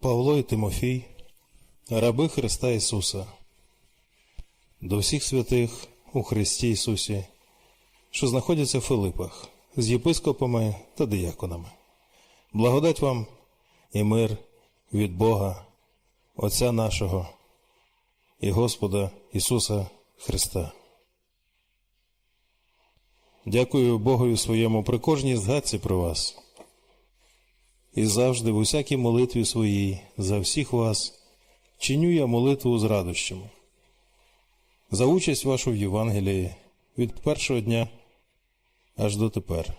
Павло і Тимофій, раби Христа Ісуса, до всіх святих у Христі Ісусі, що знаходяться в Филипах з єпископами та дияконами. Благодать вам і мир від Бога, Отця нашого і Господа Ісуса Христа. Дякую Богові своєму при кожній згадці про вас і завжди в усякій молитві своїй за всіх вас чиню я молитву з радощами. За участь вашу в Євангелії від першого дня аж до тепер.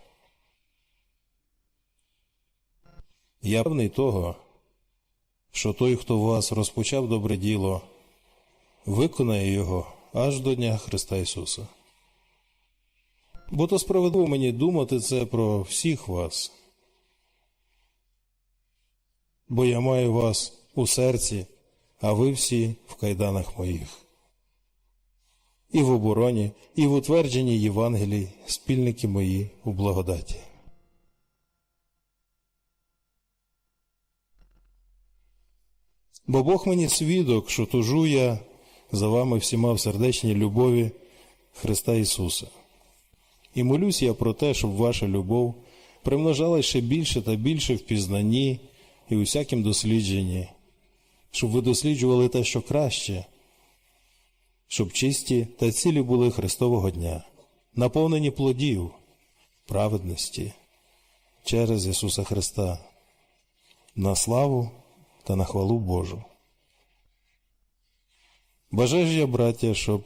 Я певний того, що той, хто в вас розпочав добре діло, виконає його аж до Дня Христа Ісуса. Бо то справедливо мені думати це про всіх вас бо я маю вас у серці, а ви всі в кайданах моїх. І в обороні, і в утвердженні Євангелій спільники мої у благодаті. Бо Бог мені свідок, що тужу я за вами всіма в сердечній любові Христа Ісуса. І молюсь я про те, щоб ваша любов примножалась ще більше та більше в пізнанні і у всякім дослідженні, щоб ви досліджували те, що краще, щоб чисті та цілі були Христового дня, наповнені плодів, праведності через Ісуса Христа, на славу та на хвалу Божу. Бажаю я, браття, щоб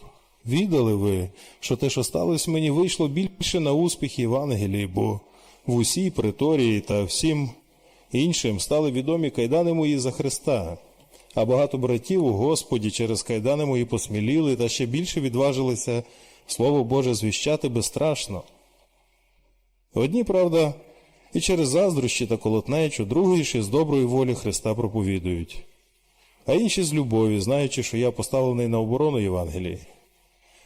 відали ви, що те, що сталося мені, вийшло більше на успіх Євангелії, бо в усій приторії та всім іншим стали відомі кайдани мої за Христа, а багато братів у Господі через кайдани мої посміліли та ще більше відважилися Слово Боже звіщати безстрашно. Одні, правда, і через заздрощі та колотнечу, другі ще з доброї волі Христа проповідують, а інші з любові, знаючи, що я поставлений на оборону Євангелії.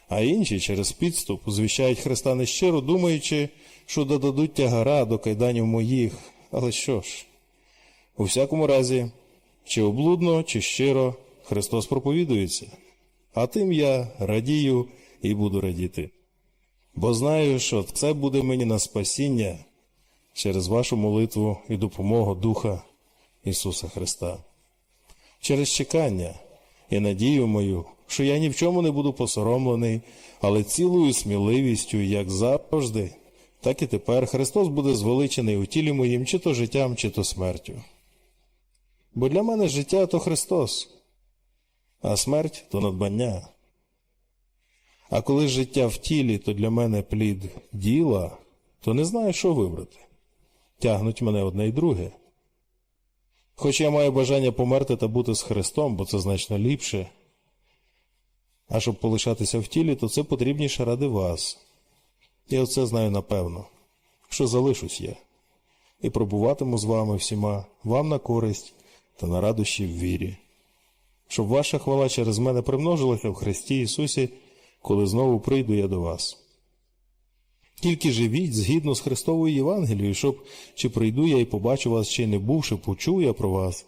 А інші через підступ звіщають Христа нещиро, думаючи, що додадуть тягара до кайданів моїх. Але що ж? У всякому разі, чи облудно, чи щиро Христос проповідується, а тим я радію і буду радіти. Бо знаю, що це буде мені на спасіння через вашу молитву і допомогу Духа Ісуса Христа, через чекання і надію мою, що я ні в чому не буду посоромлений, але цілою сміливістю, як завжди, так і тепер Христос буде звеличений у тілі моїм, чи то життям, чи то смертю. Бо для мене життя то Христос, а смерть то надбання. А коли життя в тілі, то для мене плід діла, то не знаю, що вибрати. Тягнуть мене одне й друге. Хоч я маю бажання померти та бути з Христом, бо це значно ліпше. А щоб полишатися в тілі, то це потрібніше ради вас. Я оце знаю напевно, що залишусь я і пробуватиму з вами всіма, вам на користь та на радощі в вірі, щоб ваша хвала через мене примножилася в Христі Ісусі, коли знову прийду я до вас. Тільки живіть згідно з Христовою Євангелією, щоб чи прийду я і побачу вас, чи не бувши, почую я про вас,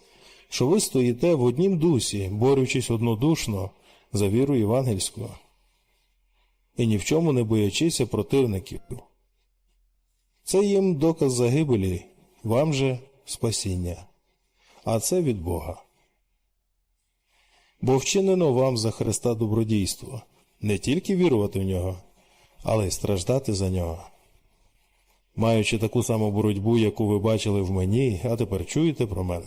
що ви стоїте в однім дусі, борючись однодушно за віру євангельську, і ні в чому не боячися противників. Це їм доказ загибелі, вам же спасіння а це від Бога. Бо вчинено вам за Христа добродійство, не тільки вірувати в нього, але й страждати за нього. Маючи таку саму боротьбу, яку ви бачили в мені, а тепер чуєте про мене.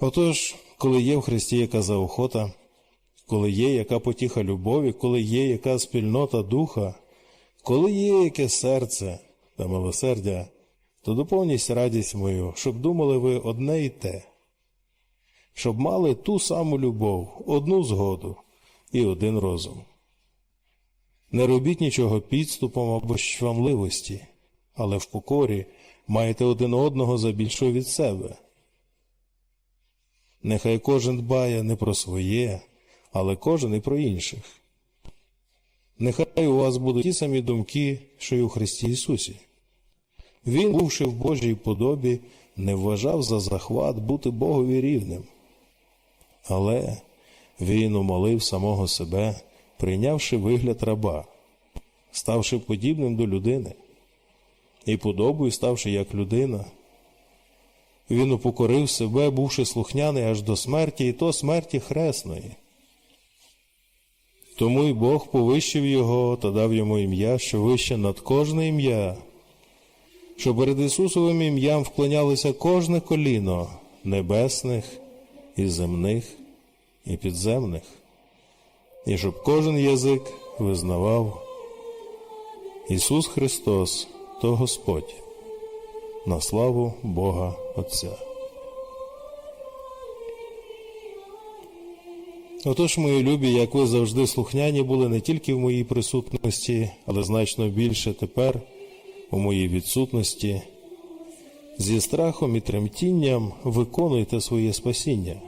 Отож, коли є в Христі яка заохота, коли є яка потіха любові, коли є яка спільнота духа, коли є яке серце та милосердя, то доповніть радість мою, щоб думали ви одне і те, щоб мали ту саму любов, одну згоду і один розум. Не робіть нічого підступом або щвамливості, але в покорі маєте один одного за більшого від себе. Нехай кожен дбає не про своє, але кожен і про інших. Нехай у вас будуть ті самі думки, що й у Христі Ісусі. Він, бувши в Божій подобі, не вважав за захват бути Богові рівним. Але він умолив самого себе, прийнявши вигляд раба, ставши подібним до людини, і подобою ставши як людина. Він упокорив себе, бувши слухняний аж до смерті, і то смерті хресної. Тому й Бог повищив його та дав йому ім'я, що вище над кожне ім'я, що перед Ісусовим ім'ям вклонялося кожне коліно небесних і земних і підземних, і щоб кожен язик визнавав Ісус Христос то Господь на славу Бога Отця. Отож, мої любі, як ви завжди слухняні були не тільки в моїй присутності, але значно більше тепер у моїй відсутності. Зі страхом і тремтінням виконуйте своє спасіння,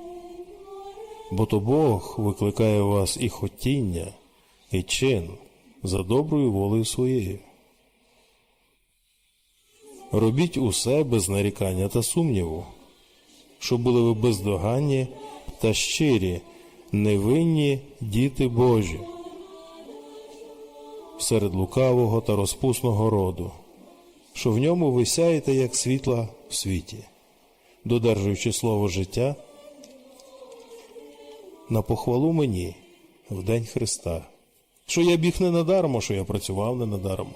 бо то Бог викликає у вас і хотіння, і чин за доброю волею своєю. Робіть усе без нарікання та сумніву, щоб були ви бездоганні та щирі, невинні діти Божі серед лукавого та розпусного роду, що в ньому ви сяєте, як світла в світі, додержуючи слово життя на похвалу мені в день Христа, що я біг не надармо, що я працював не надармо.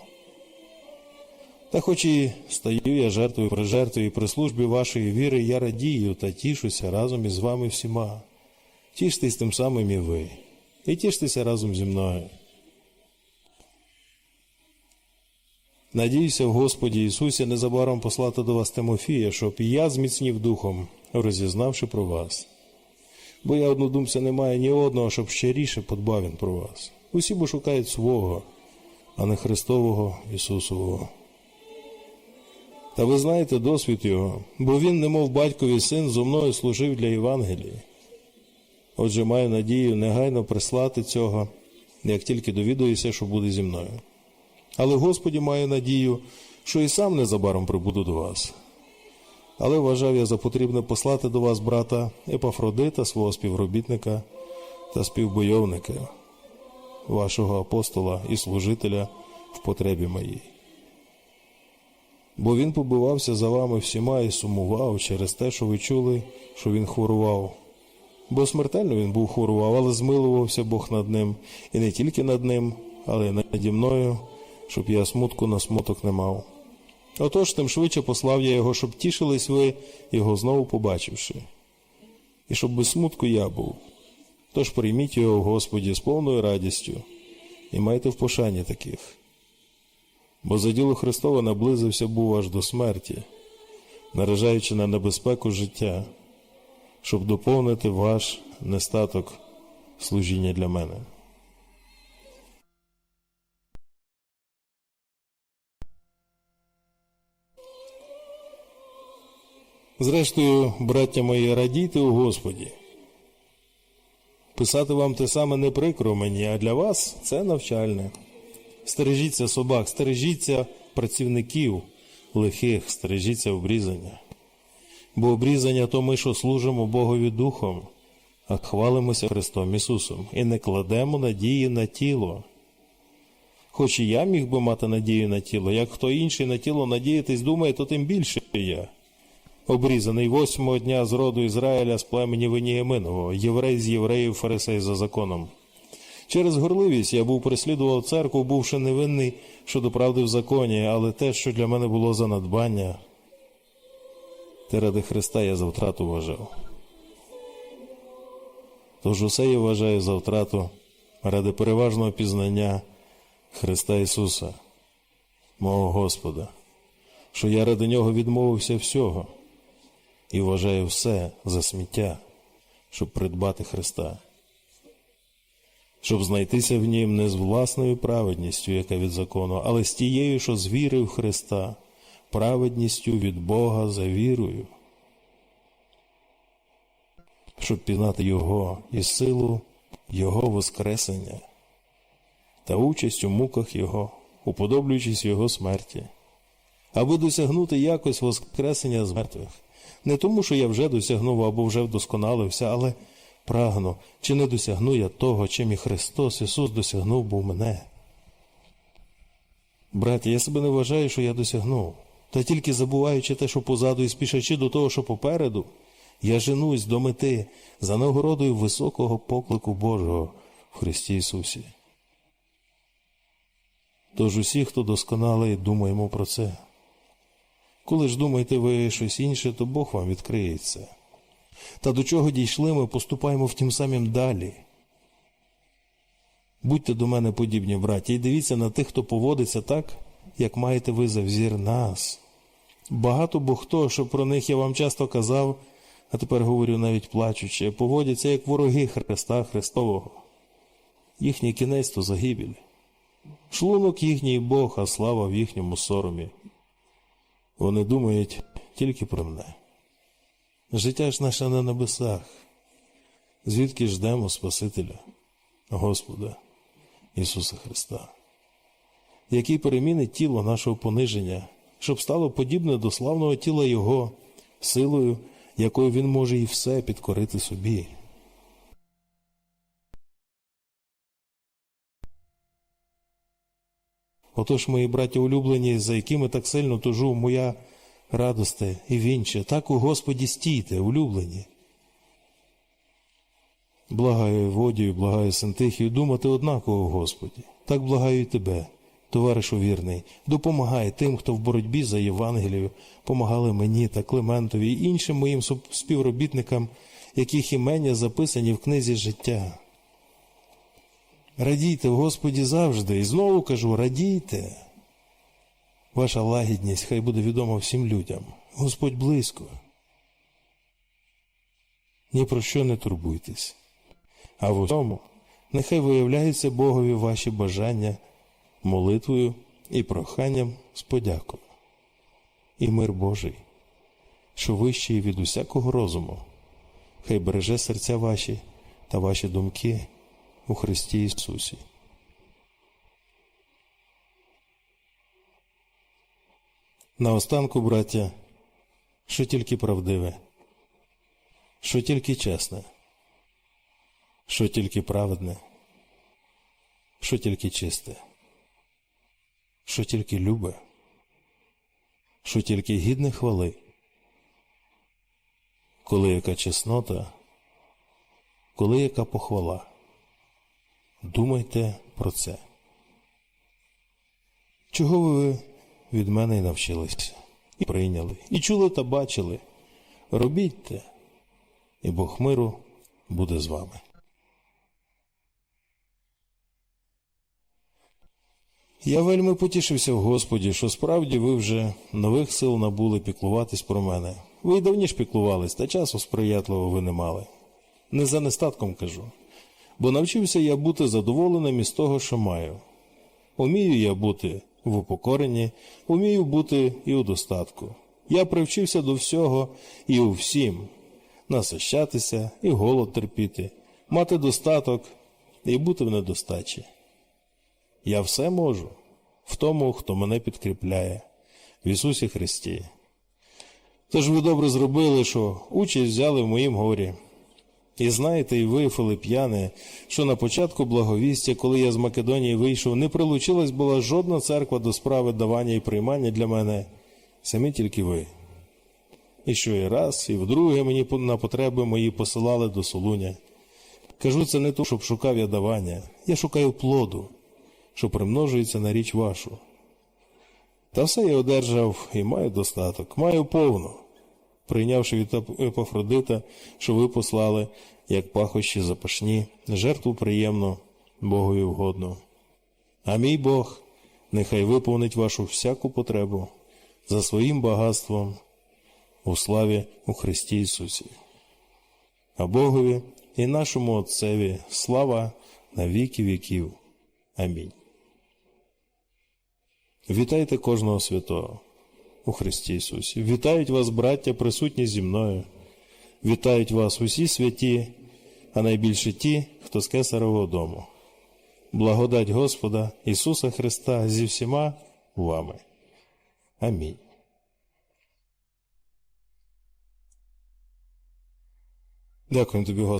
Та хоч і стаю я жертвою при жертві і при службі вашої віри, я радію та тішуся разом із вами всіма. Тіштесь тим самим і ви, і тіштеся разом зі мною. Надіюся в Господі Ісусі незабаром послати до вас Тимофія, щоб і я зміцнів духом, розізнавши про вас. Бо я однодумця не маю ні одного, щоб щиріше подбав він про вас. Усі бо шукають свого, а не Христового Ісусового. Та ви знаєте досвід його, бо він, немов батькові син, зо мною служив для Євангелії. Отже, маю надію негайно прислати цього, як тільки довідуюся, що буде зі мною. Але Господі маю надію, що і сам незабаром прибуду до вас. Але вважав я за потрібне послати до вас брата Епафродита, свого співробітника та співбойовника, вашого апостола і служителя в потребі моїй. Бо він побивався за вами всіма і сумував через те, що ви чули, що він хворував. Бо смертельно він був хворував, але змилувався Бог над ним, і не тільки над ним, але й наді мною, щоб я смутку на смуток не мав. Отож, тим швидше послав я його, щоб тішились ви, його знову побачивши, і щоб без смутку я був. Тож прийміть його в Господі з повною радістю і майте в пошані таких. Бо за діло Христове наблизився був аж до смерті, наражаючи на небезпеку життя, щоб доповнити ваш нестаток служіння для мене. Зрештою, браття мої, радійте у Господі. Писати вам те саме не прикро мені, а для вас це навчальне. Стережіться собак, стережіться працівників лихих, стережіться обрізання. Бо обрізання то ми, що служимо Богові Духом, а хвалимося Христом Ісусом і не кладемо надії на тіло. Хоч і я міг би мати надію на тіло, як хто інший на тіло надіятись думає, то тим більше я. Обрізаний восьмого дня з роду Ізраїля з племені Веніяминового, єврей з євреїв, фарисей за законом. Через горливість я був переслідував церкву, бувши невинний щодо правди в законі, але те, що для мене було за те ради Христа я за втрату вважав. Тож усе я вважаю за втрату ради переважного пізнання Христа Ісуса, мого Господа, що я ради Нього відмовився всього і вважаю все за сміття, щоб придбати Христа щоб знайтися в нім не з власною праведністю, яка від закону, але з тією, що з віри в Христа, праведністю від Бога за вірою, щоб пізнати Його і силу Його Воскресення та участь у муках Його, уподоблюючись Його смерті, аби досягнути якось воскресення з мертвих. Не тому, що я вже досягнув або вже вдосконалився, але прагну, чи не досягну я того, чим і Христос Ісус досягнув був мене. Браті, я себе не вважаю, що я досягнув, та тільки забуваючи те, що позаду і спішачи до того, що попереду, я женусь до мети за нагородою високого поклику Божого в Христі Ісусі. Тож усі, хто досконалий, думаємо про це. Коли ж думаєте ви щось інше, то Бог вам відкриється. Та до чого дійшли, ми поступаємо втім самим далі. Будьте до мене подібні, браті, і дивіться на тих, хто поводиться так, як маєте ви за взір нас. Багато бо що про них я вам часто казав, а тепер говорю навіть плачучи, поводяться як вороги Христа Христового. Їхній кінець то загибель. Шлунок їхній Бог, а слава в їхньому соромі. Вони думають тільки про мене. Життя ж наше на небесах, звідки ждемо Спасителя, Господа Ісуса Христа, який перемінить тіло нашого пониження, щоб стало подібне до славного тіла Його, силою, якою Він може і все підкорити собі. Отож, мої браті улюблені, за якими так сильно тужу моя радосте і вінче, так у Господі стійте, улюблені. Благаю Водію, благаю Синтихію думати однаково, Господі. Так благаю і тебе, товаришу вірний, допомагай тим, хто в боротьбі за Євангелію, помагали мені та Климентові і іншим моїм співробітникам, яких імення записані в книзі життя. Радійте в Господі завжди, і знову кажу, радійте. Ваша лагідність хай буде відома всім людям. Господь близько. Ні про що не турбуйтесь. А в усьому нехай виявляються Богові ваші бажання молитвою і проханням з подякою. І мир Божий, що вищий від усякого розуму, хай береже серця ваші та ваші думки у Христі Ісусі. Наостанку, браття, що тільки правдиве, що тільки чесне, що тільки праведне, що тільки чисте, що тільки любе, що тільки гідне хвали, коли яка чеснота, коли яка похвала. Думайте про це. Чого ви від мене й навчилися, і прийняли, і чули та бачили. Робіть те, і Бог миру буде з вами. Я вельми потішився в Господі, що справді ви вже нових сил набули піклуватись про мене. Ви й давніше піклувались, та часу сприятливо ви не мали. Не за нестатком кажу бо навчився я бути задоволеним із того, що маю. Умію я бути в упокоренні, умію бути і у достатку. Я привчився до всього і у всім насищатися і голод терпіти, мати достаток і бути в недостачі. Я все можу в тому, хто мене підкріпляє, в Ісусі Христі. Тож ви добре зробили, що участь взяли в моїм горі. І знаєте, і ви, Филип'яни, що на початку благовістя, коли я з Македонії вийшов, не прилучилась була жодна церква до справи давання і приймання для мене, самі тільки ви. І що і раз, і вдруге мені на потреби мої посилали до Солуня. Кажу це не то, щоб шукав я давання, я шукаю плоду, що примножується на річ вашу. Та все я одержав і маю достаток, маю повну прийнявши від Епафродита, що ви послали, як пахощі запашні, жертву приємну, Богові вгодно. А мій Бог нехай виповнить вашу всяку потребу за своїм багатством у славі у Христі Ісусі. А Богові і нашому Отцеві слава на віки віків. Амінь. Вітайте кожного святого у Христі Ісусі. Вітають вас, браття, присутні зі мною. Вітають вас усі святі, а найбільше ті, хто з кесарового дому. Благодать Господа Ісуса Христа зі всіма вами. Амінь. Дякую тобі, Господи.